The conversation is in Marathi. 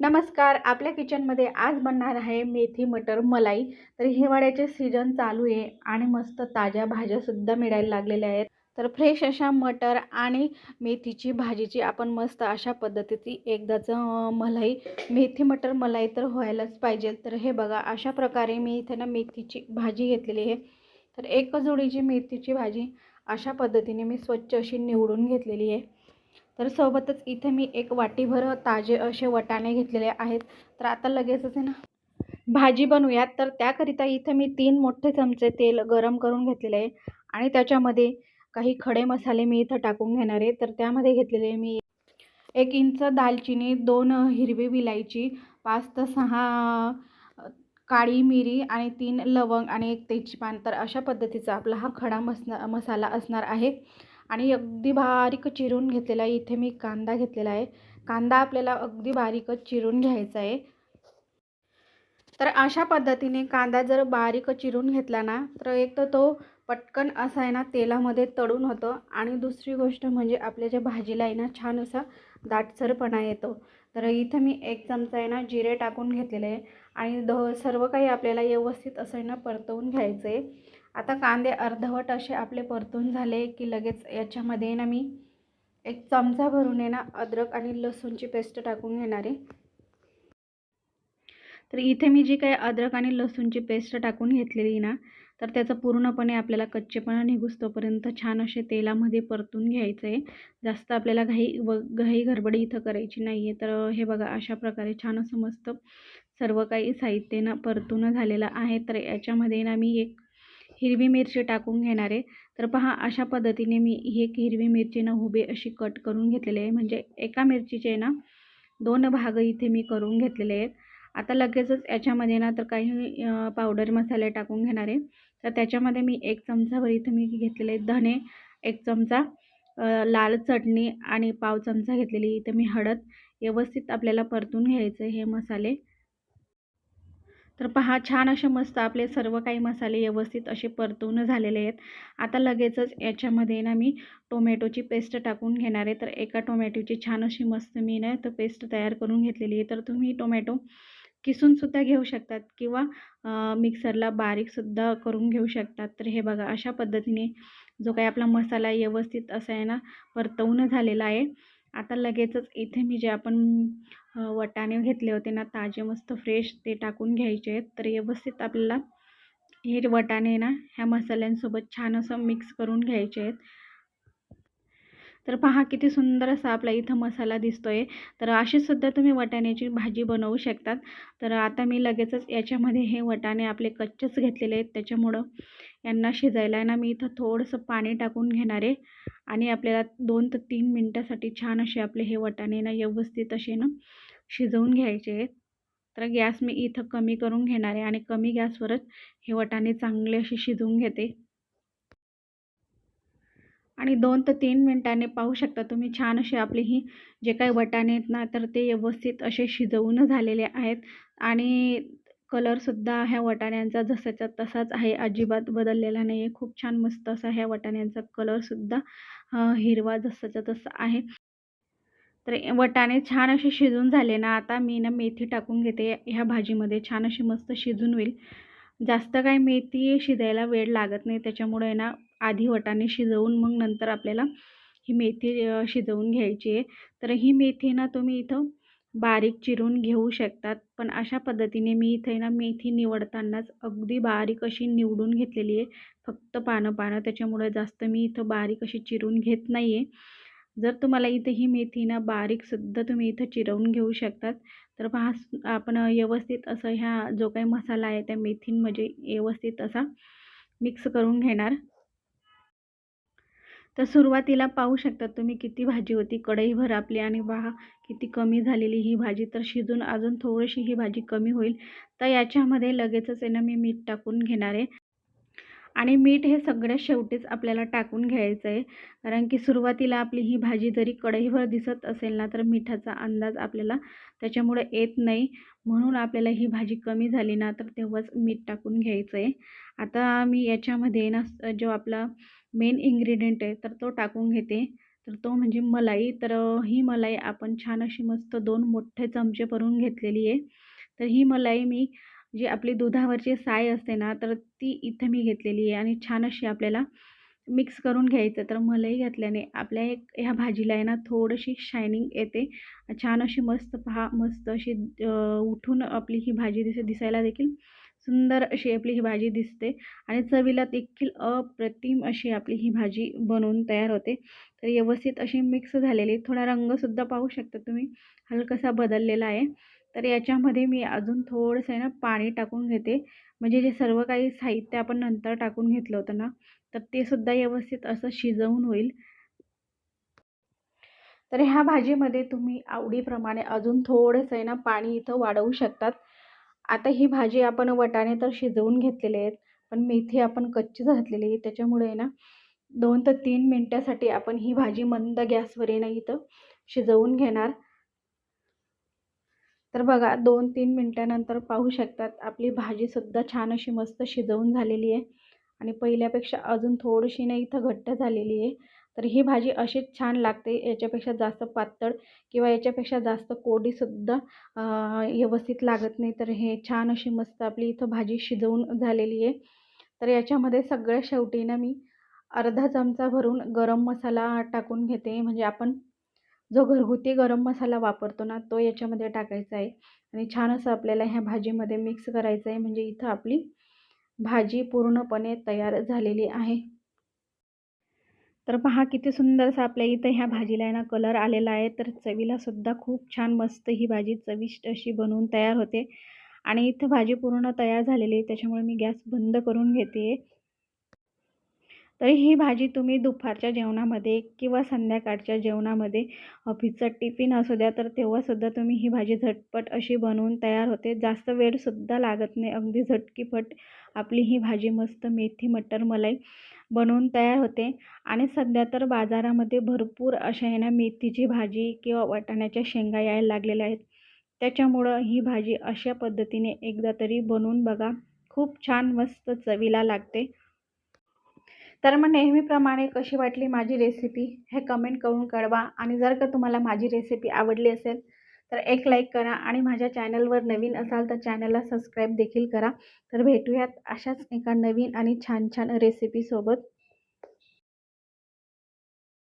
नमस्कार आपल्या किचनमध्ये आज बनणार आहे मेथी मटर मलाई. तर हिवाळ्याचे सीजन चालू आहे आणि मस्त ताज्या भाज्यासुद्धा मिळायला लागलेल्या आहेत. तर फ्रेश अशा मटर आणि मेथीची भाजीची आपण मस्त अशा पद्धतीची एकदाचं मलाई मेथी मटर मलाई तर व्हायलाच पाहिजे. तर हे बघा अशा प्रकारे मी इथे ना मेथीची भाजी घेतलेली आहे. तर एक जोडीची मेथीची भाजी अशा पद्धतीने मी स्वच्छ अशी निवडून घेतलेली आहे. तर सोबतच इथे मी एक वाटीभर ताजे असे वटाणे घेतलेले आहेत. तर आता लगेचच आहे ना भाजी बनवूयात. तर त्याकरिता इथे मी तीन मोठे चमचे तेल गरम करून घेतलेले आहे. आणि त्याच्यामध्ये काही खडे मसाले मी इथं टाकून घेणार आहे. तर त्यामध्ये घेतलेले मी एक इंच दालचिनी दोन हिरवी विलायची पाच ते सहा काळी मिरी आणि तीन लवंग आणि एक तेजपान. तर अशा पद्धतीचा आपला हा खडा मसना मसाला असणार आहे. आणि अगदी बारीक चिरून घेतलेला आहे. इथे मी कांदा घेतलेला आहे. कांदा आपल्याला अगदी बारीकच चिरून घ्यायचा आहे. तर अशा पद्धतीने कांदा जर बारीक चिरून घेतला ना तर एक तर तो पटकन असा आहे ना तेलामध्ये तळून होतं. आणि दुसरी गोष्ट म्हणजे आपल्या ज्या भाजीला आहे ना छान असा दाटसरपणा येतो. तर इथं मी एक चमचा आहे ना जिरे टाकून घेतलेले आहे. आणि द सर्व काही आपल्याला व्यवस्थित असं आहे ना परतवून घ्यायचं आहे. आता कांदे अर्धवट असे आपले परतून झाले की लगेच याच्यामध्ये ना मी एक चमचा भरून आहे ना अद्रक आणि लसूणची पेस्ट टाकून घेणार आहे. तर इथे मी जी काही अद्रक आणि लसूणची पेस्ट टाकून घेतलेली ना तर त्याचं पूर्णपणे आपल्याला कच्चेपणा निघुसतोपर्यंत छान असे तेलामध्ये परतून घ्यायचं आहे जास्त आपल्याला घाई व घाई गडबडी इथं करायची नाही आहे तर हे बघा अशा प्रकारे छान असं मस्त सर्व काही साहित्यनं परतून झालेलं आहे. तर याच्यामध्ये ना मी एक हिरवी मिरची टाकून घेणार आहे. तर पहा अशा पद्धतीने मी ही एक हिरवी मिरची ना अशी कट करून घेतलेली आहे. म्हणजे एका मिरचीचे ना दोन भाग इथे मी करून घेतलेले आहेत. आता लगेचच याच्यामध्ये ना तर काही पावडर मसाले टाकून घेणार आहे. तर त्याच्यामध्ये मी एक चमचाभर इथं मी घेतलेले धने एक चमचा लाल चटणी आणि पाव चमचा घेतलेली इथं मी हळद व्यवस्थित आपल्याला परतून घ्यायचं हे मसाले. तर पहा छान असे मस्त आपले सर्व काही मसाले व्यवस्थित असे परतवून झालेले आहेत. आता लगेचच याच्यामध्ये ना मी टोमॅटोची पेस्ट टाकून घेणार आहे. तर एका टोमॅटोची छान अशी मस्त मी ना तर पेस्ट तयार करून घेतलेली आहे. तर तुम्ही टोमॅटो किसूनसुद्धा घेऊ शकतात किंवा मिक्सरला बारीकसुद्धा करून घेऊ शकतात. तर हे बघा अशा पद्धतीने जो काही आपला मसाला व्यवस्थित असा आहे ना परतवून झालेला आहे. आता लगेचच इथे मी जे आपण वटाणे घेतले होते ना ताजे मस्त फ्रेश ते टाकून घ्यायचे आहेत. तर व्यवस्थित आपल्याला हे वटाणे ना ह्या मसाल्यांसोबत छान असं मिक्स करून घ्यायचे आहेत. तर पहा किती सुंदर असा आपला इथं मसाला दिसतोय. तर अशी सुद्धा तुम्ही वटाण्याची भाजी बनवू शकतात. तर आता मी लगेचच याच्यामध्ये हे वटाणे आपले कच्चेच घेतलेले आहेत. त्याच्यामुळं यांना शिजायला ना मी इथं थोडंसं पाणी टाकून घेणार आहे. आणि आपल्याला दोन ते तीन मिनटासाठी छान असे आपले हे वटाणे ना व्यवस्थित असे ना शिजवून घ्यायचे. आहेत तर गॅस मी इथं कमी करून घेणार आहे आणि कमी गॅसवरच हे वटाणे चांगले असे शिजवून घेते. आणि दोन ते तीन मिनटाने पाहू शकता तुम्ही छान असे आपले ही जे काही वटाणे आहेत ना तर ते व्यवस्थित असे शिजवून झालेले आहेत. आणि कलरसुद्धा ह्या वटाण्यांचा जसाचा तसाच आहे. अजिबात बदललेला नाही आहे खूप छान मस्त असा ह्या वटाण्यांचा कलरसुद्धा हिरवा जसाचा तसा आहे. तर वटाणे छान असे शिजून झाले ना आता मी ना मेथी टाकून घेते. ह्या भाजीमध्ये छान अशी मस्त शिजून होईल. जास्त काही मेथी शिजायला वेळ लागत नाही. त्याच्यामुळे आहे ना आधी वटाणे शिजवून मग नंतर आपल्याला ही मेथी शिजवून घ्यायची आहे. तर ही मेथी ना तुम्ही इथं बारीक चिरून घेऊ शकतात. पण अशा पद्धतीने मी इथे ना मेथी निवडतानाच अगदी बारीक अशी निवडून घेतलेली आहे. फक्त पानं पानं त्याच्यामुळे जास्त मी इथं बारीक अशी चिरून घेत नाही आहे जर तुम्हाला इथे ही मेथी ना बारीकसुद्धा तुम्ही इथं चिरवून घेऊ शकतात तर पहा आपण व्यवस्थित असं ह्या जो काही मसाला आहे त्या मेथींमध्ये व्यवस्थित असा मिक्स करून घेणार. तर सुरुवातीला पाहू शकता तुम्ही किती भाजी होती कढईभर आपली आणि पहा किती कमी झालेली ही भाजी. तर शिजून अजून थोडीशी ही भाजी कमी होईल. तर याच्यामध्ये लगेचच आहे ना मी मीठ टाकून घेणार आहे. आणि मीठ हे सगळ्यात शेवटीच आपल्याला टाकून घ्यायचं आहे कारण की सुरुवातीला आपली ही भाजी जरी कढईवर दिसत असेल ना तर मिठाचा अंदाज आपल्याला त्याच्यामुळे येत नाही. म्हणून आपल्याला ही भाजी कमी झाली ना तर तेव्हाच मीठ टाकून घ्यायचं आहे आता मी याच्यामध्ये ना जो आपला मेन इन्ग्रेडियंट आहे तर तो टाकून घेते. तर तो म्हणजे मलाई. तर ही मलाई आपण छान अशी मस्त दोन मोठे चमचे भरून घेतलेली आहे. तर ही मलाई मी जी आपली दुधावरची साय असते ना तर ती इथं मी घेतलेली आहे आणि छान अशी आपल्याला मिक्स करून घ्यायचं. तर मलाई घातल्याने आपल्या एक ह्या भाजीला आहे ना थोडीशी शायनिंग येते. छान अशी मस्त पहा मस्त अशी उठून आपली ही भाजी दिसे दिसायला देखील सुंदर अशी आपली ही भाजी दिसते. आणि चवीला देखील अप्रतिम अशी आपली ही भाजी बनवून तयार होते. तर व्यवस्थित अशी मिक्स झालेली. थोडा रंगसुद्धा पाहू शकता तुम्ही. हलकासा बदललेला आहे. तर याच्यामध्ये मी अजून थोडंसं आहे ना पाणी टाकून घेते. म्हणजे जे सर्व काही साहित्य आपण नंतर टाकून घेतलं होतं ना तर ते सुद्धा व्यवस्थित असं शिजवून होईल. तर ह्या भाजीमध्ये तुम्ही आवडीप्रमाणे अजून थोडंसं आहे ना पाणी इथं वाढवू शकतात. आता ही भाजी आपण वटाणे तर शिजवून घेतलेले आहेत पण मेथी आपण कच्ची घातलेली आहे. त्याच्यामुळे आहे ना दोन ते तीन मिनटासाठी आपण ही भाजी मंद गॅसवर आहे ना इथं शिजवून घेणार. तर बघा दोन तीन मिनटानंतर पाहू शकतात आपली भाजीसुद्धा छान अशी मस्त शिजवून झालेली आहे. आणि पहिल्यापेक्षा अजून थोडीशी ना इथं घट्ट झालेली आहे. तर ही भाजी अशीच छान लागते याच्यापेक्षा जास्त पातळ किंवा याच्यापेक्षा जास्त कोडीसुद्धा व्यवस्थित लागत नाही. तर हे छान अशी मस्त आपली इथं भाजी शिजवून झालेली आहे. तर याच्यामध्ये सगळ्या शेवटी ना मी अर्धा चमचा भरून गरम मसाला टाकून घेते. म्हणजे आपण जो घरगुती गरम मसाला वापरतो ना तो याच्यामध्ये टाकायचा आहे. आणि छान असं आपल्याला ह्या भाजीमध्ये मिक्स करायचं आहे म्हणजे इथं आपली भाजी पूर्णपणे तयार झालेली आहे. तर पहा किती सुंदर असं आपल्या इथं ह्या भाजीला आहे ना कलर आलेला आहे. तर चवीला सुद्धा खूप छान मस्त ही भाजी चविष्ट अशी बनवून तयार होते. आणि इथं भाजी पूर्ण तयार झालेली आहे. त्याच्यामुळे मी गॅस बंद करून घेते. तरी ही भाजी तुम्ही दुपारच्या जेवणामध्ये किंवा संध्याकाळच्या जेवणामध्ये ऑफिसचा टिफिन असू द्या तर तेव्हासुद्धा तुम्ही ही भाजी झटपट अशी बनवून तयार होते. जास्त वेळसुद्धा लागत नाही. अगदी झटकीपट आपली ही भाजी मस्त मेथी मटर मलाई बनवून तयार होते. आणि सध्या तर बाजारामध्ये भरपूर अशा आहे ना मेथीची भाजी किंवा वाटाण्याच्या शेंगा यायला लागलेल्या आहेत. त्याच्यामुळं ही भाजी अशा पद्धतीने एकदा तरी बनवून बघा. खूप छान मस्त चवीला लागते. तर मग नेहमीप्रमाणे कशी वाटली माझी रेसिपी हे कमेंट करून कळवा. आणि जर का तुम्हाला माझी रेसिपी आवडली असेल तर एक लाईक करा आणि माझ्या चॅनलवर नवीन असाल तर चॅनलला सबस्क्राईब देखील करा. तर भेटूयात अशाच एका नवीन आणि छान छान रेसिपीसोबत